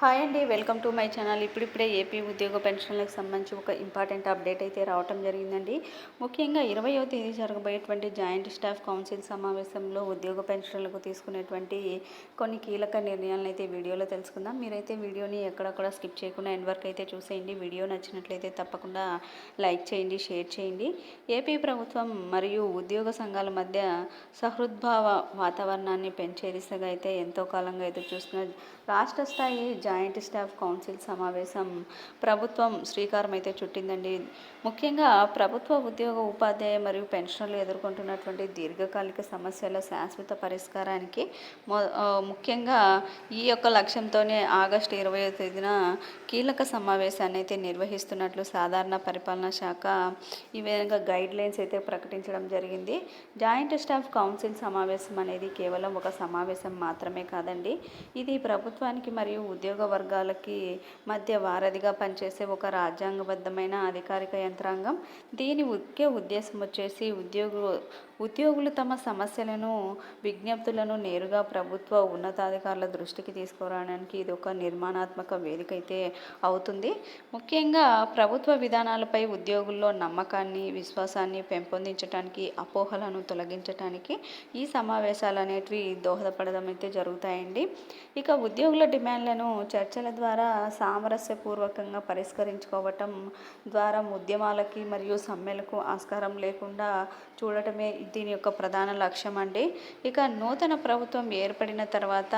Hi అండి welcome to my channel ఇప్పుడిప్పుడే AP ఉద్యోగ పెన్షన్లకు సంబంధించి ఒక ఇంపార్టెంట్ అప్డేట్ అయితే రావటం జరిగిందండి. ముఖ్యంగా ఇరవయో తేదీ జరగబోయేటువంటి జాయింట్ స్టాఫ్ కౌన్సిల్ సమావేశంలో ఉద్యోగ పెన్షన్లకు తీసుకునేటువంటి కొన్ని కీలక నిర్ణయాలను అయితే వీడియోలో తెలుసుకుందాం. మీరైతే వీడియోని ఎక్కడక్కడ స్కిప్ చేయకుండా ఎండ్ వరకు అయితే చూసేయండి. వీడియో నచ్చినట్లయితే తప్పకుండా లైక్ చేయండి షేర్ చేయండి. ఏపీ ప్రభుత్వం మరియు ఉద్యోగ సంఘాల మధ్య సహృద్భావ వాతావరణాన్ని పెంచే దిశగా అయితే ఎంతో కాలంగా ఎదురు చూస్తున్న రాష్ట్ర స్థాయి జాయింట్ స్టాఫ్ కౌన్సిల్ సమావేశం ప్రభుత్వం శ్రీకారం అయితే చుట్టిందండి. ముఖ్యంగా ప్రభుత్వ ఉద్యోగ ఉపాధ్యాయ మరియు పెన్షనర్లు ఎదుర్కొంటున్నటువంటి దీర్ఘకాలిక సమస్యల శాశ్వత పరిష్కారానికి ముఖ్యంగా ఈ యొక్క లక్ష్యంతోనే ఆగస్టు ఇరవై తేదీన కీలక సమావేశాన్ని అయితే నిర్వహిస్తున్నట్లు సాధారణ పరిపాలనా శాఖ ఈ విధంగా గైడ్ లైన్స్ అయితే ప్రకటించడం జరిగింది. జాయింట్ స్టాఫ్ కౌన్సిల్ సమావేశం అనేది కేవలం ఒక సమావేశం మాత్రమే కాదండి. ఇది ప్రభుత్వానికి మరియు ఉద్యోగ ఉద్యోగ వర్గాలకి మధ్య వారధిగా పనిచేసే ఒక రాజ్యాంగబద్ధమైన అధికారిక యంత్రాంగం. దీని ముఖ్య ఉద్దేశం వచ్చేసి ఉద్యోగ ఉద్యోగులు తమ సమస్యలను విజ్ఞప్తులను నేరుగా ప్రభుత్వ ఉన్నతాధికారుల దృష్టికి తీసుకురావడానికి ఇది ఒక నిర్మాణాత్మక వేదిక అయితే అవుతుంది. ముఖ్యంగా ప్రభుత్వ విధానాలపై ఉద్యోగుల్లో నమ్మకాన్ని విశ్వాసాన్ని పెంపొందించడానికి అపోహలను తొలగించడానికి ఈ సమావేశాలు అనేటివి దోహదపడడం అయితే జరుగుతాయండి. ఇక ఉద్యోగుల డిమాండ్లను చర్చల ద్వారా సామరస్యపూర్వకంగా పరిష్కరించుకోవటం ద్వారా ఉద్యమాలకి మరియు సమ్మెలకు ఆస్కారం లేకుండా చూడటమే దీని యొక్క ప్రధాన లక్ష్యం అండి. ఇక నూతన ప్రభుత్వం ఏర్పడిన తర్వాత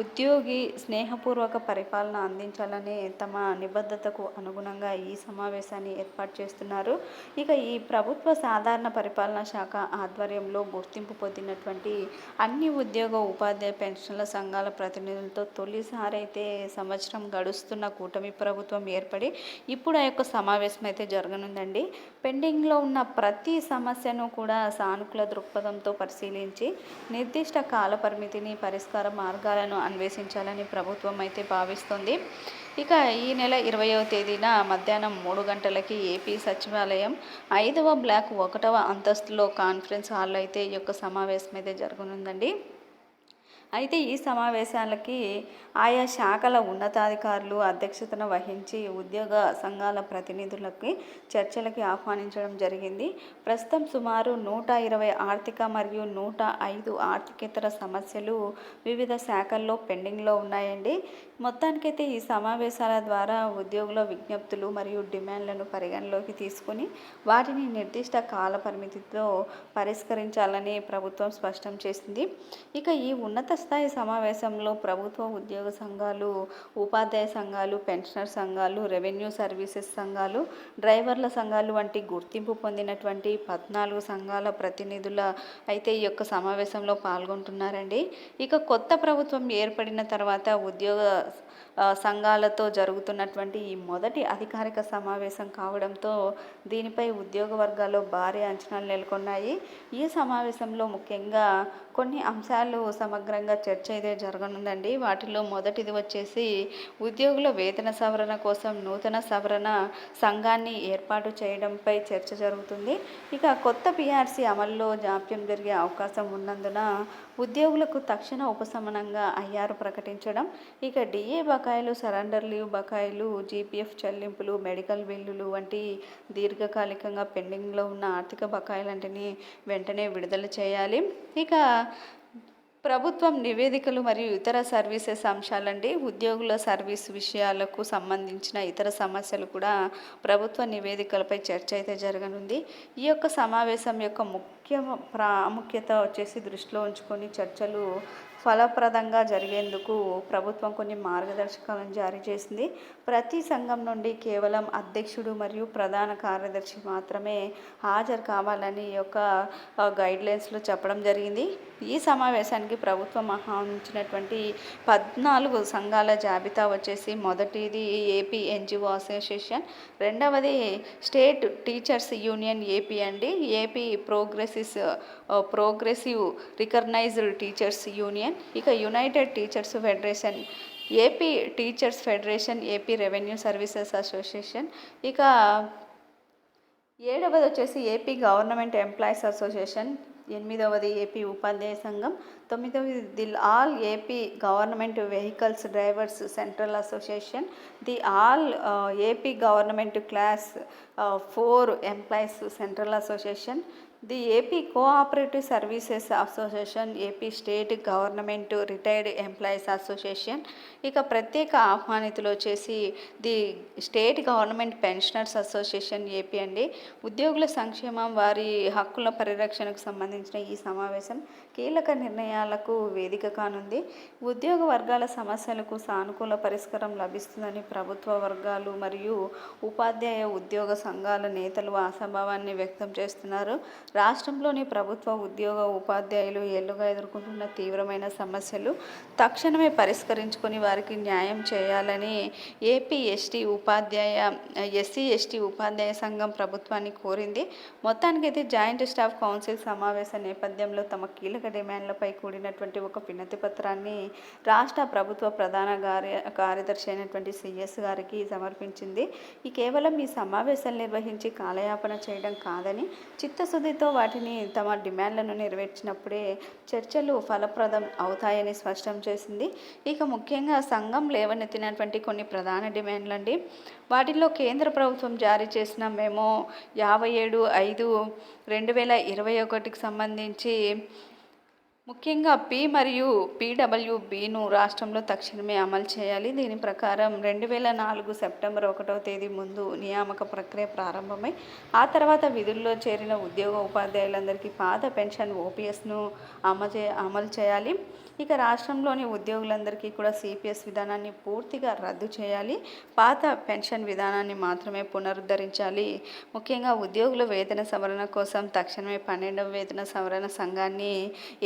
ఉద్యోగి స్నేహపూర్వక పరిపాలన అందించాలనే తమ నిబద్ధతకు అనుగుణంగా ఈ సమావేశాన్ని ఏర్పాటు చేస్తున్నారు. ఇక ఈ ప్రభుత్వ సాధారణ పరిపాలనా శాఖ ఆధ్వర్యంలో గుర్తింపు పొందినటువంటి అన్ని ఉద్యోగ ఉపాధ్యాయ పెన్షన్ల సంఘాల ప్రతినిధులతో తొలిసారి అయితే సంవత్సరం గడుస్తున్న కూటమి ప్రభుత్వం ఏర్పడి ఇప్పుడు ఆ యొక్క సమావేశం అయితే జరగనుందండి. పెండింగ్లో ఉన్న ప్రతి సమస్యను కూడా సానుకూల దృక్పథంతో పరిశీలించి నిర్దిష్ట కాల పరిమితిని పరిష్కార మార్గాలను అన్వేషించాలని ప్రభుత్వం అయితే భావిస్తుంది. ఇక ఈ నెల ఇరవయవ తేదీన మధ్యాహ్నం మూడు గంటలకి ఏపీ సచివాలయం ఐదవ బ్లాక్ ఒకటవ అంతస్తులో కాన్ఫరెన్స్ హాల్లో అయితే ఈ యొక్క సమావేశం అయితే జరగనుందండి. అయితే ఈ సమావేశాలకి ఆయా శాఖల ఉన్నతాధికారులు అధ్యక్షతన వహించి ఉద్యోగ సంఘాల ప్రతినిధులకి చర్చలకి ఆహ్వానించడం జరిగింది. ప్రస్తుతం సుమారు నూట ఇరవై ఆర్థిక మరియు నూట ఐదు ఆర్థికేతర సమస్యలు వివిధ శాఖల్లో పెండింగ్లో ఉన్నాయండి. మొత్తానికైతే ఈ సమావేశాల ద్వారా ఉద్యోగుల విజ్ఞప్తులు మరియు డిమాండ్లను పరిగణలోకి తీసుకుని వాటిని నిర్దిష్ట కాల పరిమితితో పరిష్కరించాలని ప్రభుత్వం స్పష్టం చేసింది. ఇక ఈ ఉన్నత స్థాయి సమావేశంలో ప్రభుత్వ ఉద్యోగ సంఘాలు ఉపాధ్యాయ సంఘాలు పెన్షనర్ సంఘాలు రెవెన్యూ సర్వీసెస్ సంఘాలు డ్రైవర్ల సంఘాలు వంటి గుర్తింపు పొందినటువంటి పద్నాలుగు సంఘాల ప్రతినిధుల అయితే ఈ యొక్క సమావేశంలో పాల్గొంటున్నారండి. ఇక కొత్త ప్రభుత్వం ఏర్పడిన తర్వాత ఉద్యోగ సంఘాలతో జరుగుతున్నటువంటి ఈ మొదటి అధికారిక సమావేశం కావడంతో దీనిపై ఉద్యోగ వర్గాల్లో భారీ అంచనాలు నెలకొన్నాయి. ఈ సమావేశంలో ముఖ్యంగా కొన్ని అంశాలు సమగ్రంగా చర్చ అయితే జరగనుందండి. వాటిలో మొదటిది వచ్చేసి ఉద్యోగుల వేతన సవరణ కోసం నూతన సవరణ సంఘాన్ని ఏర్పాటు చేయడంపై చర్చ జరుగుతుంది. ఇక కొత్త పిఆర్సీ అమల్లో జాప్యం జరిగే అవకాశం ఉన్నందున ఉద్యోగులకు తక్షణ ఉపశమనంగా అయ్యారు ప్రకటించడం. ఇక డిఏ బకాయిలు సరెండర్ లీవ్ బకాయిలు జీపీఎఫ్ చెల్లింపులు మెడికల్ బిల్లులు వంటి దీర్ఘకాలికంగా పెండింగ్లో ఉన్న ఆర్థిక బకాయిలంటిని వెంటనే విడుదల చేయాలి. ఇక ప్రభుత్వం నివేదికలు మరియు ఇతర సర్వీసెస్ అంశాలండి. ఉద్యోగుల సర్వీస్ విషయాలకు సంబంధించిన ఇతర సమస్యలు కూడా ప్రభుత్వ నివేదికలపై చర్చ అయితే జరగనుంది. ఈ యొక్క సమావేశం యొక్క ముఖ్య ప్రాముఖ్యత వచ్చేసి దృష్టిలో ఉంచుకొని చర్చలు ఫలప్రదంగా జరిగేందుకు ప్రభుత్వం కొన్ని మార్గదర్శకాలను జారీ చేసింది. ప్రతి సంఘం నుండి కేవలం అధ్యక్షుడు మరియు ప్రధాన కార్యదర్శి మాత్రమే హాజరు కావాలని ఈ యొక్క గైడ్లైన్స్లో చెప్పడం జరిగింది. ఈ సమావేశానికి ప్రభుత్వం ఆహ్వానించినటువంటి పద్నాలుగు సంఘాల జాబితా వచ్చేసి మొదటిది ఏపీ ఎన్జిఓ అసోసియేషన్ రెండవది స్టేట్ టీచర్స్ యూనియన్ ఏపీ అండి AP progress progressive recognised teachers union ఇక united teachers federation AP teachers federation AP revenue services association ఇక ఏడవది వచ్చేసి ఏపీ గవర్నమెంట్ ఎంప్లాయీస్ అసోసియేషన్ ఎనిమిదవది ఏపీ ఉపాధ్యాయ సంఘం తొమ్మిదవది the all AP government vehicles drivers central association the all AP government class four employees central association the AP cooperative services association AP state government retired employees association ఇక ప్రత్యేక ఆహ్వానితులు వచ్చేసి the state government pensioners association AP అండి. ఉద్యోగుల సంక్షేమం వారి హక్కుల పరిరక్షణకు సంబంధించిన ఈ సమావేశం కీలక నిర్ణయాలకు వేదిక కానుంది. ఉద్యోగ వర్గాల సమస్యలకు సానుకూల పరిష్కారం లభిస్తుందని ప్రభుత్వ వర్గాలు మరియు ఉపాధ్యాయ ఉద్యోగ సంఘాల నేతలు ఆశాభావాన్ని వ్యక్తం చేస్తున్నారు. రాష్ట్రంలోని ప్రభుత్వ ఉద్యోగ ఉపాధ్యాయులు ఏళ్ళుగా ఎదుర్కొంటున్న తీవ్రమైన సమస్యలు తక్షణమే పరిష్కరించుకొని వారికి న్యాయం చేయాలని ఏపీ ఎస్టీ ఉపాధ్యాయ ఎస్సీ ఎస్టీ ఉపాధ్యాయ సంఘం ప్రభుత్వాన్ని కోరింది. మొత్తానికైతే జాయింట్ స్టాఫ్ కౌన్సిల్ సమావేశ నేపథ్యంలో తమ కీలక డిమాండ్లపై కూడినటువంటి ఒక వినతి పత్రాన్ని రాష్ట్ర ప్రభుత్వ ప్రధాన కార్య కార్యదర్శి అయినటువంటి సిఎస్ గారికి సమర్పించింది. ఈ కేవలం ఈ సమావేశాలు నిర్వహించి కాలయాపన చేయడం కాదని చిత్తశుద్ధితో వాటిని తమ డిమాండ్లను నెరవేర్చినప్పుడే చర్చలు ఫలప్రదం అవుతాయని స్పష్టం చేసింది. ఇక ముఖ్యంగా సంఘం లేవనెత్తినటువంటి కొన్ని ప్రధాన డిమాండ్లు అండి వాటిల్లో కేంద్ర ప్రభుత్వం జారీ చేసిన మేము యాభై ఏడు ఐదు రెండు వేల ఇరవై ఒకటికి సంబంధించి ముఖ్యంగా పి మరియు పీడబ్ల్యూబీను రాష్ట్రంలో తక్షణమే అమలు చేయాలి. దీని ప్రకారం రెండు వేల నాలుగు సెప్టెంబర్ ఒకటవ తేదీ ముందు నియామక ప్రక్రియ ప్రారంభమై ఆ తర్వాత విధుల్లో చేరిన ఉద్యోగ ఉపాధ్యాయులందరికీ పాత పెన్షన్ ఓపీఎస్ను అమలు అమలు చేయాలి. ఇక రాష్ట్రంలోని ఉద్యోగులందరికీ కూడా సిపిఎస్ విధానాన్ని పూర్తిగా రద్దు చేయాలి. పాత పెన్షన్ విధానాన్ని మాత్రమే పునరుద్ధరించాలి. ముఖ్యంగా ఉద్యోగుల వేతన సవరణ కోసం తక్షణమే పన్నెండవ వేతన సవరణ సంఘాన్ని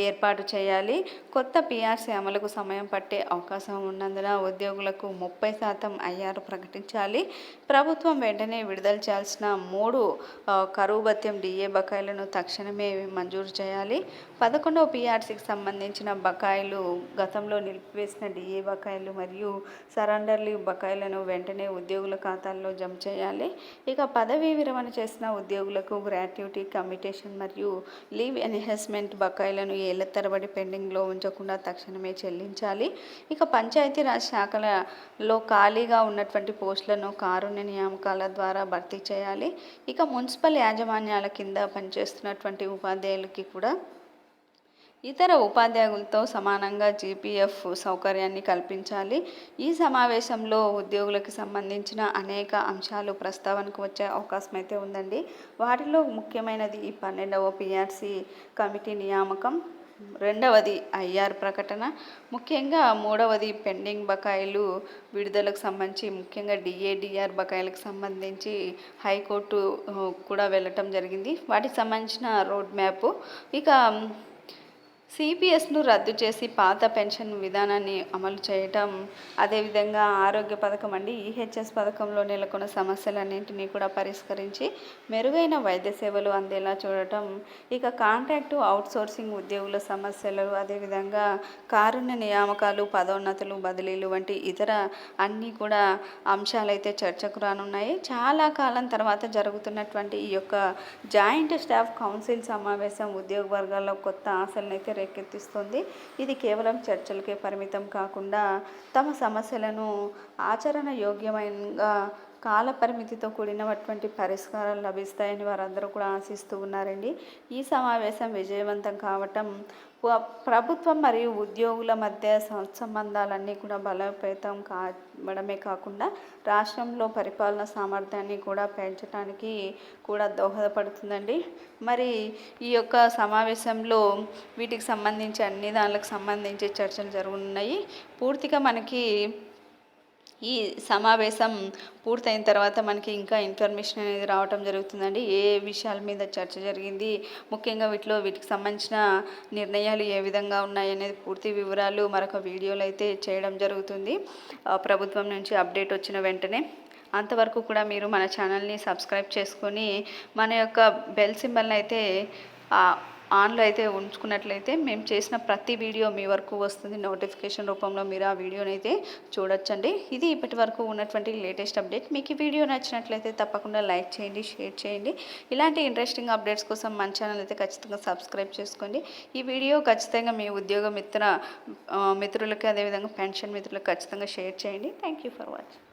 ఏర్పాటు చేయాలి. కొత్త పిఆర్సీ అమలుకు సమయం పట్టే అవకాశం ఉన్నందున ఉద్యోగులకు ముప్పై శాతం ఐఆర్ ప్రకటించాలి. ప్రభుత్వం వెంటనే విడుదల చేయాల్సిన మూడు కరువు భత్యం డిఏ బకాయిలను తక్షణమే మంజూరు చేయాలి. పదకొండవ పీఆర్సీకి సంబంధించిన బకాయిలు గతంలో నిలిపివేసిన డిఏ బకాయిలు మరియు సరెండర్ లీవ్ బకాయిలను వెంటనే ఉద్యోగుల ఖాతాల్లో జమ చేయాలి. ఇక పదవీ విరమణ చేసిన ఉద్యోగులకు గ్రాట్యుటీ కమిటేషన్ మరియు లీవ్ ఎన్హాన్స్మెంట్ బకాయిలను ఏళ్ళ తరబడి పెండింగ్లో ఉంచకుండా తక్షణమే చెల్లించాలి. ఇక పంచాయతీరాజ్ శాఖలలో ఖాళీగా ఉన్నటువంటి పోస్టులను కారుణ్య నియామకాల ద్వారా భర్తీ చేయాలి. ఇక మున్సిపల్ యాజమాన్యాల కింద పనిచేస్తున్నటువంటి ఉపాధ్యాయులకి కూడా ఇతర ఉపాధ్యాయులతో సమానంగా జీపీఎఫ్ సౌకర్యాన్ని కల్పించాలి. ఈ సమావేశంలో ఉద్యోగులకు సంబంధించిన అనేక అంశాలు ప్రస్తావనకు వచ్చే అవకాశం అయితే ఉందండి. వాటిలో ముఖ్యమైనది ఈ పన్నెండవ పిఆర్సీ కమిటీ నియామకం రెండవది ఐఆర్ ప్రకటన ముఖ్యంగా మూడవది పెండింగ్ బకాయిలు విడుదలకు సంబంధించి ముఖ్యంగా డిఏడిఆర్ బకాయిలకు సంబంధించి హైకోర్టు కూడా వెళ్ళటం జరిగింది. వాటికి సంబంధించిన రోడ్ మ్యాప్. ఇక సిపిఎస్ను రద్దు చేసి పాత పెన్షన్ విధానాన్ని అమలు చేయటం అదేవిధంగా ఆరోగ్య పథకం అండి ఈహెచ్ఎస్ పథకంలో నెలకొన్న సమస్యలన్నింటినీ కూడా పరిష్కరించి మెరుగైన వైద్య సేవలు అందేలా చూడటం ఇక కాంట్రాక్టు అవుట్సోర్సింగ్ ఉద్యోగుల సమస్యలు అదేవిధంగా కారుణ్య నియామకాలు పదోన్నతులు బదిలీలు వంటి ఇతర అన్నీ కూడా అంశాలైతే చర్చకు రానున్నాయి. చాలా కాలం తర్వాత జరుగుతున్నటువంటి ఈ యొక్క జాయింట్ స్టాఫ్ కౌన్సిల్ సమావేశం ఉద్యోగ వర్గాల్లో కొత్త ఆశలనైతే రేకెత్తిస్తుంది. ఇది కేవలం చర్చలకే పరిమితం కాకుండా తమ సమస్యలను ఆచరణ యోగ్యమైనగా కాలపరిమితితో కూడినటువంటి పరిష్కారాలు లభిస్తాయని వారందరూ కూడా ఆశిస్తూ ఉన్నారండి. ఈ సమావేశం విజయవంతం కావటం ప్రభుత్వం మరియు ఉద్యోగుల మధ్య సత్సంబంధాలన్నీ కూడా బలోపేతం కావడమే కాకుండా రాష్ట్రంలో పరిపాలన సామర్థ్యాన్ని కూడా పెంచడానికి కూడా దోహదపడుతుందండి. మరి ఈ యొక్క సమావేశంలో వీటికి సంబంధించి అన్ని దానికి సంబంధించి చర్చలు జరుగుతున్నాయి పూర్తిగా మనకి ఈ సమావేశం పూర్తయిన తర్వాత మనకి ఇంకా ఇన్ఫర్మేషన్ అనేది రావటం జరుగుతుందండి. ఏ విషయాల మీద చర్చ జరిగింది ముఖ్యంగా వీటిలో వీటికి సంబంధించిన నిర్ణయాలు ఏ విధంగా ఉన్నాయి అనేది పూర్తి వివరాలు మరొక వీడియోలు అయితే చేయడం జరుగుతుంది. ప్రభుత్వం నుంచి అప్డేట్ వచ్చిన వెంటనే అంతవరకు కూడా మీరు మన ఛానల్ని సబ్స్క్రైబ్ చేసుకొని మన యొక్క బెల్ సింబల్ని అయితే ఆన్లో అయితే ఉంచుకున్నట్లయితే మేము చేసిన ప్రతి వీడియో మీ వరకు వస్తుంది. నోటిఫికేషన్ రూపంలో మీరు ఆ వీడియోని అయితే చూడొచ్చండి. ఇది ఇప్పటి వరకు ఉన్నటువంటి లేటెస్ట్ అప్డేట్. మీకు ఈ వీడియో నచ్చినట్లయితే తప్పకుండా లైక్ చేయండి షేర్ చేయండి. ఇలాంటి ఇంట్రెస్టింగ్ అప్డేట్స్ కోసం మన ఛానల్ అయితే ఖచ్చితంగా సబ్స్క్రైబ్ చేసుకోండి. ఈ వీడియో ఖచ్చితంగా మీ ఉద్యోగ మిత్ర మిత్రులకి అదేవిధంగా పెన్షన్ మిత్రులకు ఖచ్చితంగా షేర్ చేయండి. Thank you for watching